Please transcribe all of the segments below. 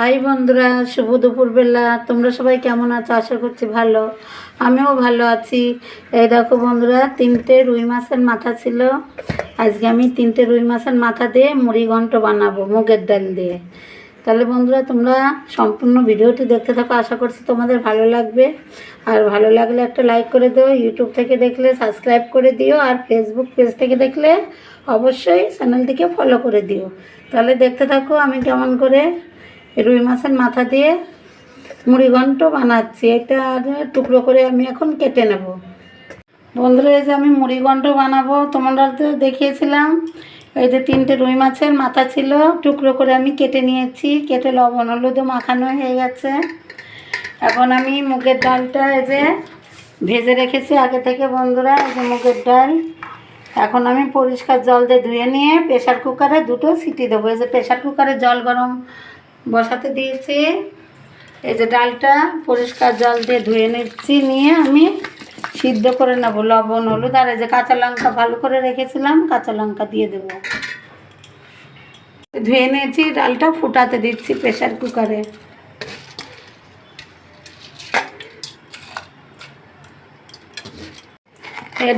High বন্ধুরা, শুভ দুপুরবেলা তোমরা সবাই কেমন আছো? আশা করছি ভালো। আমিও ভালো আছি। এই দেখো বন্ধুরা, তিনটে রুই মাছের মাথা ছিল। আজকে আমি তিনটে রুই মাছের মাথা দিয়ে মুড়ি ঘন্ট বানাবো, মুগের ডাল দিয়ে। তাহলে বন্ধুরা, তোমরা সম্পূর্ণ ভিডিওটি দেখতে থাকো। আশা করছি তোমাদের ভালো লাগবে। আর ভালো লাগলে একটা লাইক করে দিও, ইউটিউব থেকে দেখলে সাবস্ক্রাইব করে দিও, আর ফেসবুক পেজ থেকে দেখলে অবশ্যই চ্যানেলটিকে ফলো করে দিও। তাহলে দেখতে থাকো আমি কেমন করে রুই মাছের মাথা দিয়ে মুড়ি ঘন্ট বানাচ্ছি। এটা টুকরো করে আমি এখন কেটে নেব। বন্ধুরা, এই যে আমি মুড়ি ঘন্ট বানাবো, তোমরা তো দেখিয়েছিলাম। এই যে তিনটে রুই মাছের মাথা ছিল, টুকরো করে আমি কেটে নিয়েছি। কেটে লবণ হলুদও মাখানো হয়ে গেছে। এখন আমি মুগের ডালটা এই যে ভেজে রেখেছি আগে থেকে, বন্ধুরা, এই যে মুগের ডাল। এখন আমি পরিষ্কার জল দিয়ে ধুয়ে নিয়ে প্রেশার কুকারে দুটো সিটি দেবো। এই যে প্রেশার কুকারে জল গরম বসাতে দিয়েছি। এই যে ডালটা পরিষ্কার জল দিয়ে ধুয়ে নিচ্ছি, নিয়ে আমি সিদ্ধ করে নেব লবণ, হলুদ, আর এই যে কাঁচা লঙ্কা ভালো করে রেখেছিলাম, কাঁচা লঙ্কা দিয়ে দেব। ধুয়ে নিয়েছি, ডালটা ফুটাতে দিচ্ছি প্রেশার কুকারে।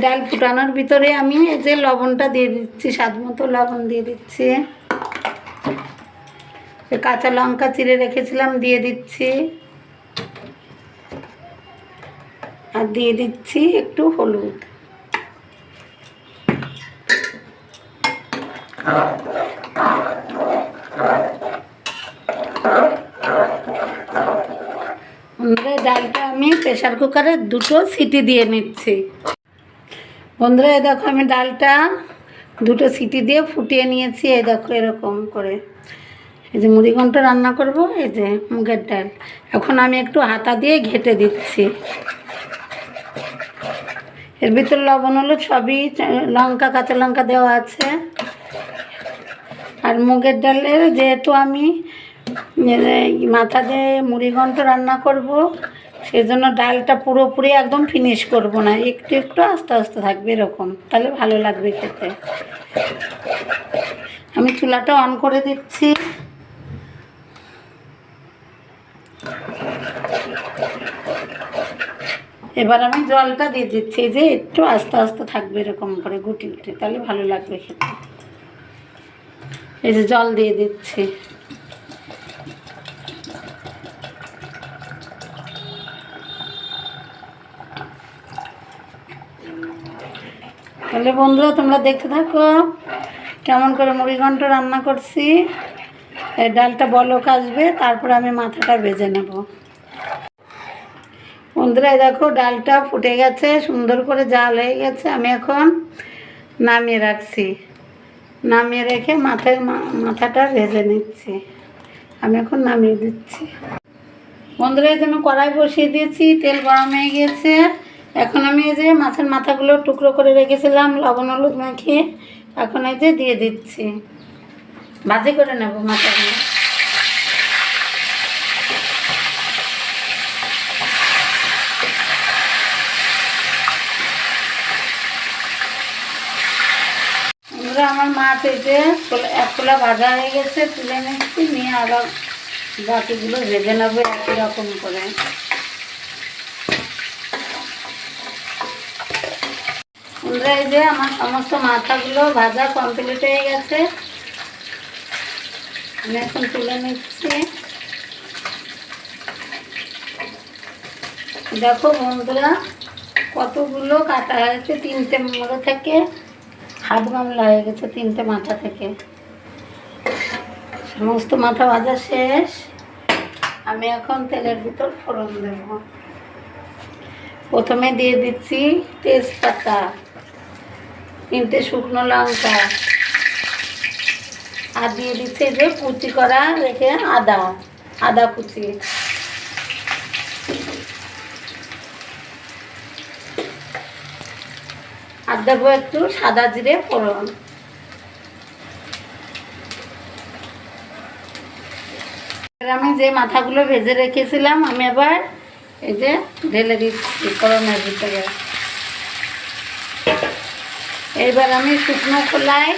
ডাল ফুটানোর ভিতরে আমি এই যে লবণটা দিয়ে দিচ্ছি, স্বাদ মতো লবণ দিয়ে দিচ্ছি। কাঁচা লঙ্কা চিড়ে রেখেছিলাম, দিয়ে দিচ্ছি। আর দিয়ে দিচ্ছি একটু হলুদ। বন্ধুরা ডালটা আমি প্রেশার কুকারে দুটো সিটি দিয়ে নিচ্ছি। বন্ধুরা, এই দেখো আমি ডালটা দুটো সিটি দিয়ে ফুটিয়ে নিয়েছি, এই দেখো এরকম করে। এই যে মুড়িঘণ্ট রান্না করব, এই যে মুগের ডাল। এখন আমি একটু হাতা দিয়ে ঘেটে দিচ্ছি। এর ভিতর লবণ হলো সবই লঙ্কা, কাঁচা লঙ্কা দেওয়া আছে। আর মুগের ডালের যেহেতু আমি মাথা দিয়ে মুড়িঘণ্ট রান্না করব, সেজন্য ডালটা পুরোপুরি একদম ফিনিশ করব না। একটু একটু আস্তে আস্তে থাকবে এরকম। তাহলে ভালো লাগবে খেতে। আমি চুলাটা অন করে দিচ্ছি। এবার আমি জলটা দিয়ে দিচ্ছি যে একটু আস্তে আস্তে থাকবে এরকম করে গুটি গুটি, তাহলে ভালো লাগবে খেতে। এই যে জল দিয়ে দিচ্ছি। তাহলে বন্ধুরা, তোমরা দেখতে থাকো। কেমন করে মুড়ি মুড়িঘণ্ট রান্না করছি? ডালটা বলক আসবে, তারপর আমি মাথাটা ভেজে নেব। বন্ধুরা দেখো, ডালটা ফুটে গেছে, সুন্দর করে জাল হয়ে গেছে, আমি এখন নামিয়ে রাখছি। নামিয়ে রেখে মাথায় মাথাটা ভেজে নিচ্ছি। আমি এখন নামিয়ে দিচ্ছি। বন্ধুরা, এই যে আমি কড়াই বসিয়ে দিয়েছি, তেল গরম হয়ে গিয়েছে এখন আমি এই যে মাছের মাথাগুলো টুকরো করে রেখেছিলাম, লবণ, হলুদ মাখিয়ে এখন এই যে দিয়ে দিচ্ছি। ভাজি করে নেব মাথাগুলো বন্ধুরা, আমার মাছ এই যে ছোলা- এক খোলা ভাজা হয়ে গেছে, তুলে নিচ্ছি, নিয়ে আবার বাকিগুলো ভেজে নেব একই রকম করে। এই যে আমার সমস্ত মাথাগুলো ভাজা কমপ্লিট হয়ে গেছে। আমি এখন তুলে নিচ্ছি। দেখো বন্ধুরা, কতগুলো কাটা হয়েছে? তিনটে মোড়ো থেকে হাত গামলা হয়ে গেছে, তিনটে মাথা থেকে। সমস্ত মাথা ভাজা শেষ। আমি এখন তেলের ভিতর ফোড়ন দেব। প্রথমে দিয়ে দিচ্ছি তেজপাতা, তিনটে শুকনো লঙ্কা আর দিয়ে দিচ্ছি যে কুচি করা রেখে আদা আদা কুচি। আর দেবো একটু সাদা জিরে ফোড়ন। আমি যে মাথাগুলো ভেজে রেখেছিলাম, আমি আবার এই যে ঢেলে দিচ্ছি ফোড়নের ভিতরে। এইবার আমি শুকনো খোলায়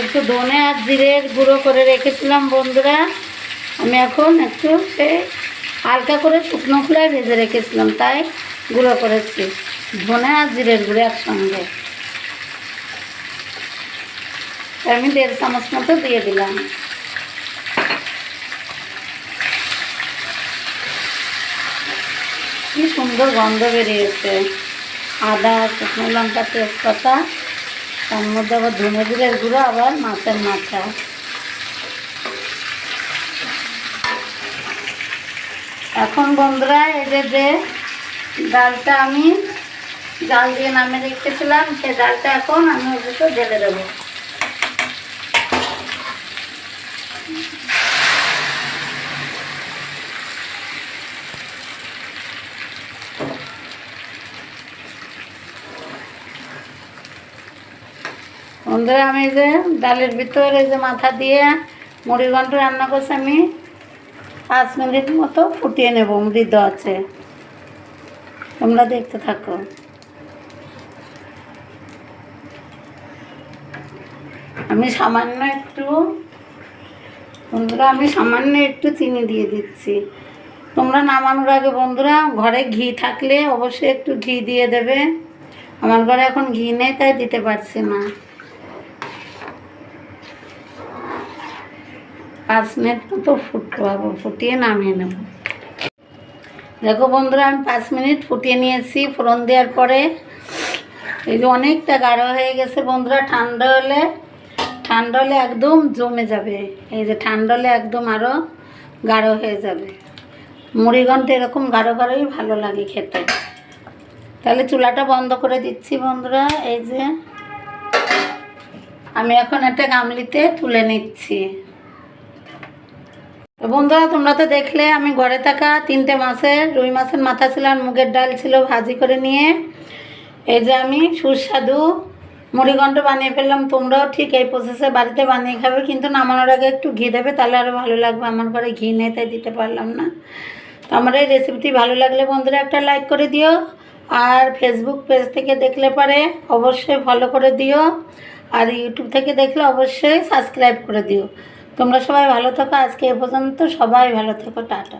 একটু ধনে আর জিরের গুঁড়ো করে রেখেছিলাম বন্ধুরা। আমি এখন একটু সে হালকা করে শুকনো খোলায় ভেজে রেখেছিলাম, তাই গুঁড়ো করেছি। ধনে আর জিরের গুঁড়ো একসঙ্গে। আমি দেড় চামচ মতো দিয়ে দিলাম। কি সুন্দর গন্ধ বেরিয়েছে। আদা, শুকনো লঙ্কা, তেজপাতা তার মধ্যে আবার ধনে জিরের গুঁড়ো, আবার মাছের মাথা। এখন বন্ধুরা, এই যে যে ডালটা আমি ডাল দিয়ে নামে রেখেছিলাম, সেই ডালটা এখন আমি ওদেরকে ঢেলে দেবো। বন্ধুরা, আমি যে ডালের ভিতরে যে মাথা দিয়ে মুড়ি ঘন্ট রান্না করছি, আমি পাঁচ মিনিট মতো ফুটিয়ে নেব মৃদ আছে। তোমরা দেখতে থাকো। আমি সামান্য একটু, বন্ধুরা, আমি সামান্য একটু চিনি দিয়ে দিচ্ছি। তোমরা নামানোর আগে বন্ধুরা, ঘরে ঘি থাকলে অবশ্যই একটু ঘি দিয়ে দেবে। আমার ঘরে এখন ঘি নেই, তাই দিতে পারছি না। পাঁচ মিনিট মতো ফুটতে পাবো ফুটিয়ে নামিয়ে নেব। দেখো বন্ধুরা, আমি পাঁচ মিনিট ফুটিয়ে নিয়েছি, ফোড়ন দেওয়ার পরে। এই যে অনেকটা গাঢ় হয়ে গেছে বন্ধুরা, ঠান্ডা হলে ঠান্ডা হলে একদম জমে যাবে। এই যে ঠান্ডা হলে একদম আরও গাঢ় হয়ে যাবে। মুড়ি ঘন্ট এরকম গাঢ় গাঢ়ই ভালো লাগে খেতে। তাহলে চুলাটা বন্ধ করে দিচ্ছি বন্ধুরা, এই যে। আমি এখন একটা গামলিতে তুলে নিচ্ছি। বন্ধুরা, তোমরা তো দেখলে, আমি ঘরে থাকা তিনটে মাছের, রুই মাছের মাথা ছিল আর মুগের ডাল ছিল ভাজি করে নিয়ে। এই যে আমি সুস্বাদু মুড়িঘণ্ট বানিয়ে ফেললাম। তোমরাও ঠিক এই প্রসেসে বাড়িতে বানিয়ে খাবে, কিন্তু নামানোর আগে একটু ঘি দেবে, তাহলে আরও ভালো লাগবে। আমার ঘরে ঘি নেই, তাই দিতে পারলাম না। তো আমার এই রেসিপিটি ভালো লাগলে বন্ধুরা, একটা লাইক করে দিও। আর ফেসবুক পেজ থেকে দেখলে পারে, অবশ্যই ফলো করে দিও। আর ইউটিউব থেকে দেখলে অবশ্যই সাবস্ক্রাইব করে দিও। তোমরা সবাই ভালো থাকো। আজকে এ পর্যন্ত সবাই ভালো থেকো। টাটা।